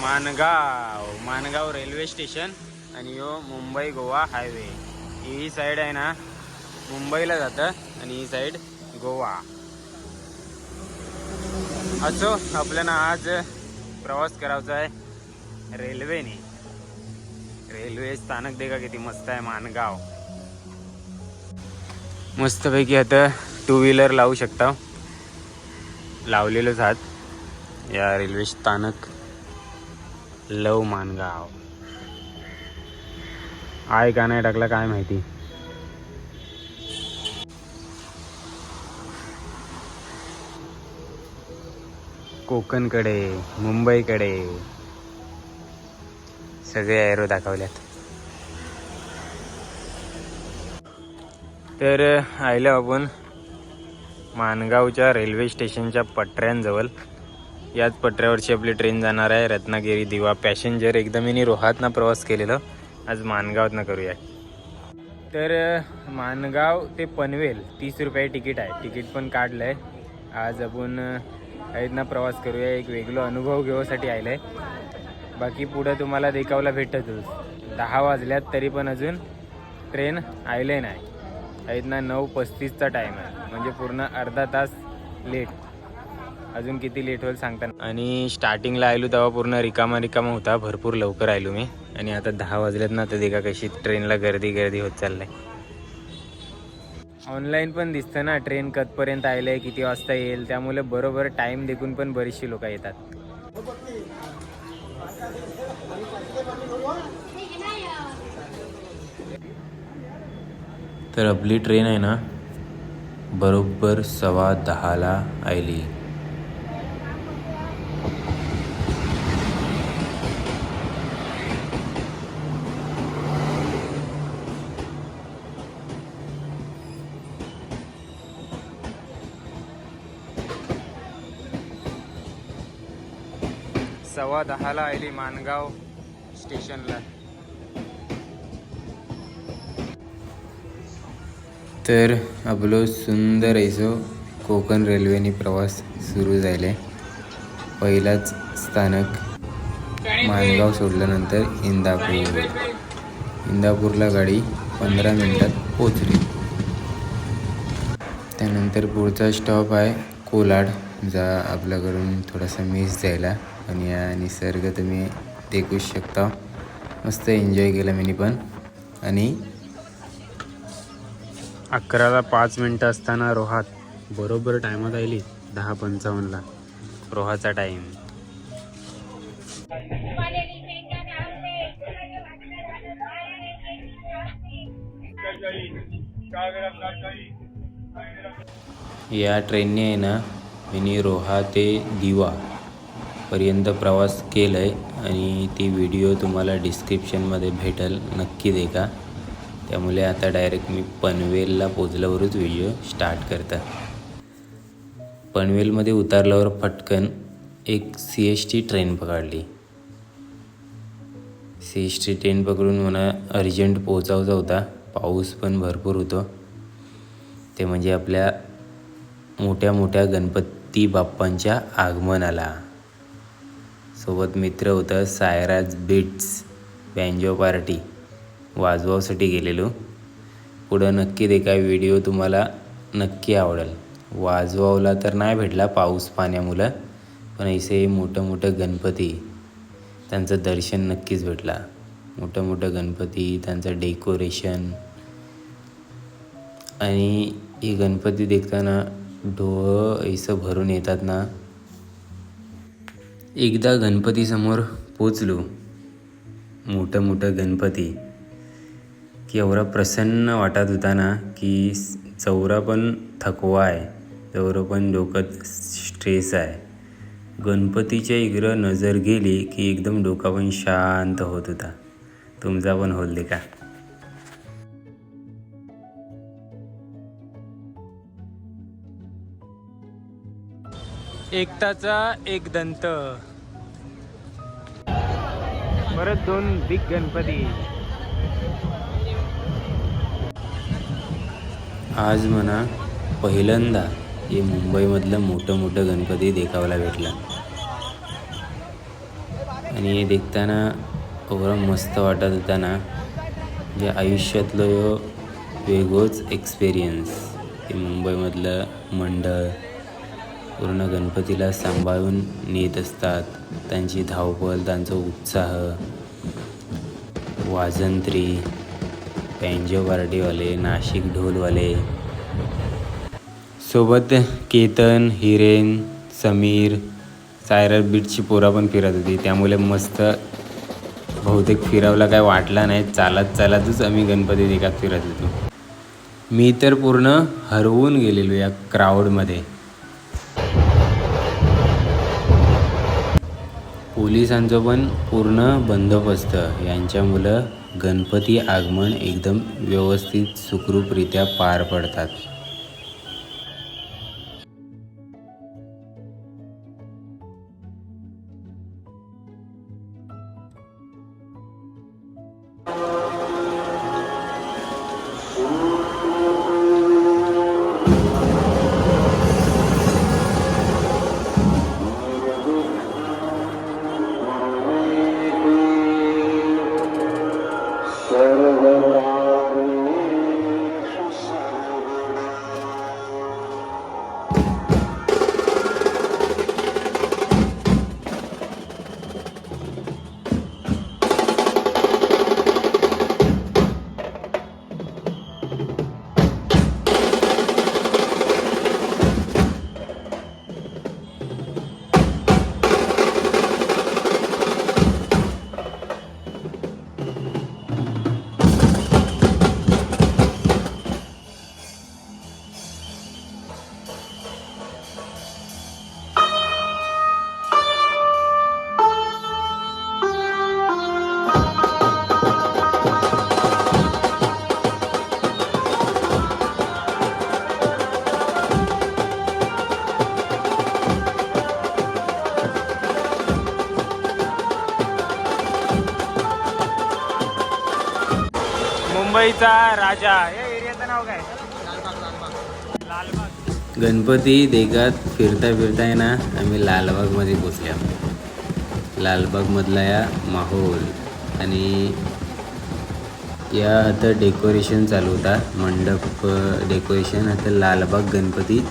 Mangaon Mangaon railway station आणि यो Mumbai Goa highway. ही साईड आहे ना मुंबईला जातं आणि ही साईड गोवा. असो आपल्याला आज प्रवास करायचा आहे रेल्वेने. रेल्वे स्थानक देखा किती मस्त आहे मानगाव. मस्तपैकी आता टू व्हीलर लावू शकता. लावलेलंच आहात या रेल्वे स्थानक. लव मानगाव. आहे का नाही टाकला काय माहिती? कोकणकडे मुंबईकडे. सगळे एरो दाखवल्यात. तर आयलो आपण मानगावच्या रेल्वे स्टेशनच्या पटऱ्यांजवळ. याच पटऱ्यावरची आपली ट्रेन जाणार आहे. रत्नागिरी दिवा पॅसेंजर एकदम मी रोहातनं प्रवास केलेलं. आज मानगावातनं करूया. तर मानगाव ते पनवेल तीस रुपये तिकीट आहे. तिकीट पण काढलं आहे आज आपण इथनं प्रवास करूया. एक वेगळं अनुभव घेऊसाठी आलं आहे बाकी पुढं तुम्हाला देखावला भेटतच. दहा वाजल्यात तरी पण अजून ट्रेन आयले नाही. इथनं नऊ पस्तीसचा टाईम आहे. म्हणजे पूर्ण अर्धा तास लेट अजून किती लेट होईल सांगता. आणि स्टार्टिंगला आलो तेव्हा पूर्ण रिकामा रिकामा होता. भरपूर लवकर आलो मी. आणि आता दहा वाजल्यात ना तर देखा कशी ट्रेनला गर्दी गर्दी होत चाललंय. ऑनलाईन पण दिसतं ना ट्रेन कधपर्यंत आयलंय किती वाजता येईल त्यामुळे बरोबर टाइम देखून पण बरीचशी लोक येतात. तर आपली ट्रेन आहे ना बरोबर सव्वा दहाला आली सव्वा दहाला आली माणगाव स्टेशनला. तर आपलो सुंदर ऐसो कोकण रेल्वेने प्रवास सुरू झाले. पहिलाच स्थानक माणगाव सोडल्यानंतर इंदापूर. इंदापूरला गाडी पंधरा मिनिटात पोचली त्यानंतर पुढचा स्टॉप आहे कोलाड जा आपल्याकडून थोडासा मिस जायला. आणि या निसर्ग तुम्ही देखू शकता. मस्त एन्जॉय केला मी पण. आणि अकराला पाच मिनटं असताना रोहात बरोबर टायमात आली दहा पंचावन्नला रोहाचा टाईम या ट्रेनने आहे ना मी रोहा ते दिवा. पर्यंत प्रवास केला आहे आणि ती व्हिडिओ तुम्हाला डिस्क्रिप्शनमध्ये भेटेल नक्की देखा. त्यामुळे आता डायरेक्ट मी पनवेलला पोचल्यावरच व्हिडिओ स्टार्ट करता. पनवेलमध्ये उतरल्यावर पटकन एक सी एस टी ट्रेन पकडली. सी एस टी ट्रेन पकडून मला अर्जंट पोचावचा होता. पाऊस पण भरपूर होतो. ते म्हणजे आपल्या मोठ्या मोठ्या गणपती बाप्पांच्या आगमनाला. सोबत मित्र होतं सायराज बिट्स. Banjo party. वाजवासाठी गेलेलो. पुढं नक्की ते काय व्हिडिओ तुम्हाला नक्की आवडेल. वाजवावला तर नाही भेटला पाऊस पाण्यामुळं पण ऐसे मोठं मोठं गणपती. त्यांचं दर्शन नक्कीच भेटला. मोठं मोठं गणपती त्यांचं डेकोरेशन आणि ही गणपती देखताना डोळं ऐसं भरून येतात ना एकदा गणपतीसमोर पोचलो. मोठं मोठं गणपती. की एवढा प्रसन्न वाटत होता ना की चौरा पण थकवा आहे. चौरं पण डोकं स्ट्रेस आहे. गणपतीच्या इकडं नजर गेली की एकदम डोका पण शांत होत होता. तुमचा पण होल दे का? एकताचा एक दंत. परत दोन बिग गणपती. आज म्हणा पहिल्यांदा हे मुंबईमधलं मोठं मोठं गणपती देखावला भेटला. आणि हे देखताना एवढं मस्त वाटत होता ना म्हणजे आयुष्यातलं वेगळोच एक्सपिरियन्स ते मुंबईमधलं मंडळ पूर्ण गणपतीला सांभाळून नेत असतात. त्यांची धावपळ त्यांचा उत्साह वाजंत्री पॅन्जो पार्टीवाले नाशिक ढोलवाले. सोबत केतन हिरेन समीर सायरल बीटची पोरा पण फिरत होती. त्यामुळे मस्त बहुतेक फिरवला काय वाटला नाही. चालत चालतच आम्ही गणपती देखात फिरत होतो. मी तर पूर्ण हरवून गेलेलो या क्राऊडमध्ये पोलिसांचं पण पूर्ण बंदोबस्त. यांच्यामुळं गणपती आगमन एकदम व्यवस्थित सुखरूपरित्या पार पडतात. मुंबईचा राजा. या एरियाचं नाव काय? लालबाग. गणपती देगात फिरता फिरता आहे ना आम्ही लालबागमध्ये पोचल्या. लालबागमधला या माहोल आणि या आता डेकोरेशन चालू होता. मंडप डेकोरेशन. आता लालबाग गणपती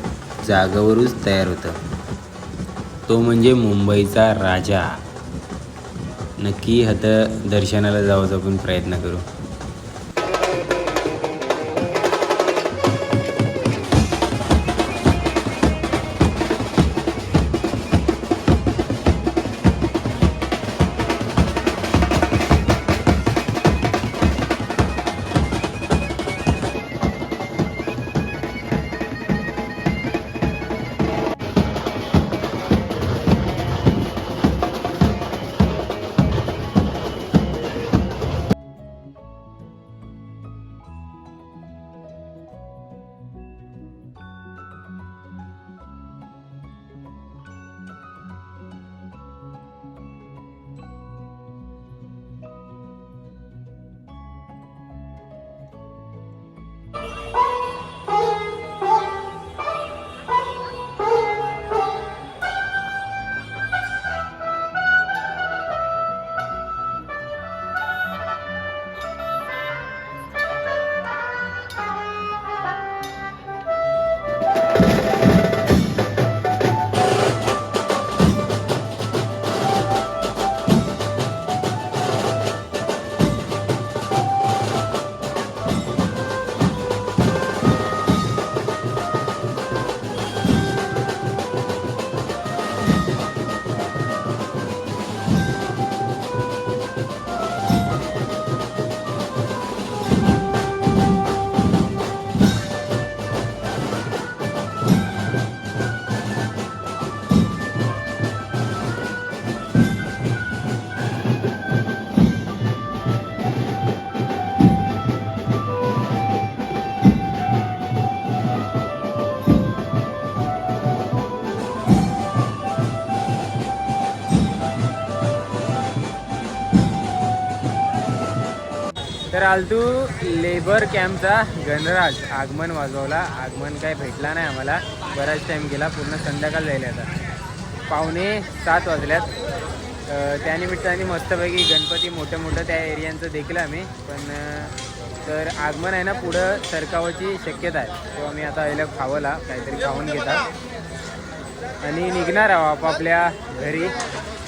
जागावरूनच तयार होतं. तो म्हणजे मुंबईचा राजा. नक्की आता दर्शनाला जावं आपण प्रयत्न करू. तर आलतू लेबर कॅम्पचा गणराज. आगमन वाजवला. आगमन काय भेटला नाही आम्हाला. बराच टाईम गेला. पूर्ण संध्याकाळ जाईल आता. पावणे सात वाजल्यात. त्यानिमित्ताने मस्तपैकी गणपती मोठं मोठं त्या एरियांचं देखलं आम्ही. पण तर आगमन आहे ना पुढं सरकावाची शक्यता आहे. तो आम्ही आता आईला खावला. काहीतरी खाऊन घेतात. आणि निघणार आहोत आपापल्या घरी.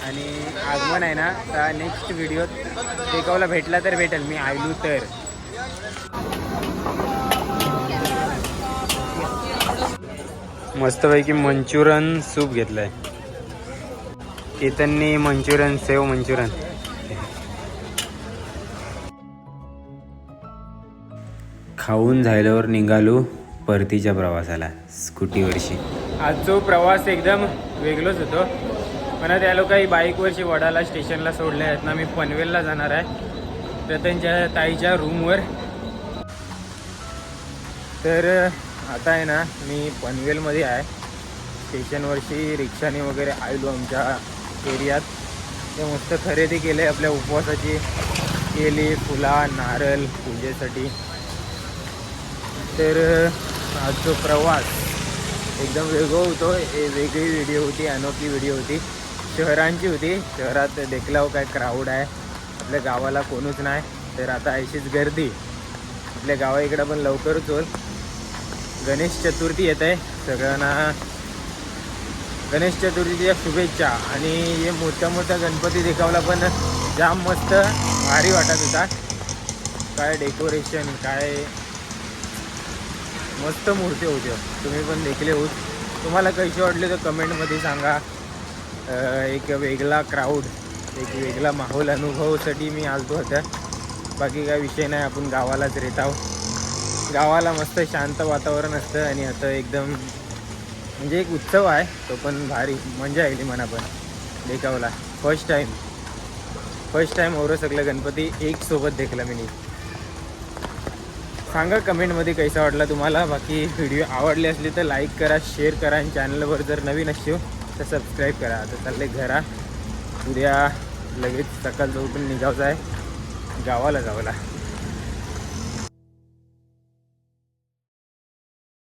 आणि आगमन आहे ना तर नेक्स्ट व्हिडिओत टेकावला भेटला तर भेटेल मी आयलू तर. मस्तपैकी मंचुरन सूप घेतलाय. केतननी मंचुरन सेव मंचुरन खाऊन झाल्यावर निघालो परतीच्या प्रवासाला स्कूटीवरशी. आजचो प्रवास एकदम वेगळोच होतो. मला त्या लोकांनी बाईकवरची वडाला स्टेशनला सोडले आहेत ना मी पनवेलला जाणार आहे. तर त्यांच्या ताईच्या रूमवर तर आता आहे ना मी पनवेलमध्ये आहे. स्टेशनवरशी रिक्षाने वगैरे आलो आमच्या एरियात. ते मस्त खरेदी केले आपल्या उपवासाची. केली फुला नारळ पूजेसाठी. तर आजचो प्रवास एकदम वेगळं होतो वेगळी व्हिडिओ होती अनोखी व्हिडिओ होती. शहरांची होती. शहरात देखलाव काय क्राऊड आहे. आपल्या गावाला कोणूच नाही. तर आता अशीच गर्दी. आपल्या गावा इकडं पण लवकरच होईल. गणेश चतुर्थी येत आहे सगळ्यांना गणेश चतुर्थीच्या शुभेच्छा. आणि हे मोठ्या मोठ्या गणपती देखावला पण जाम मस्त भारी वाटत होता. काय डेकोरेशन काय मस्त मूर्ती होत्या तुम्ही पण देखले होत तुम्हाला कशी वाटले तर कमेंटमध्ये सांगा. एक वेगळा क्राऊड एक वेगळा माहोल अनुभवासाठी मी आलतो होत्या बाकी काय विषय नाही आपण गावालाच रेत आहोत गावाला मस्त शांत वातावरण असतं आणि आता एकदम म्हणजे एक उत्सव आहे तो पण भारी मजा आली म्हणा पण देखावला. फर्स्ट टाईम फर्स्ट टाईम ओरं सगळं गणपती एक सोबत देखला मी सांगा कमेंटमध्ये कैसा वाटला तुम्हाला? बाकी व्हिडिओ आवडले असली तर लाईक करा शेअर करा आणि चॅनलवर जर नवीन असतो तर सबस्क्राईब करा. आता चालले घरा. उद्या लगेच सकाळचं उठून निघावचं आहे गावाला जावला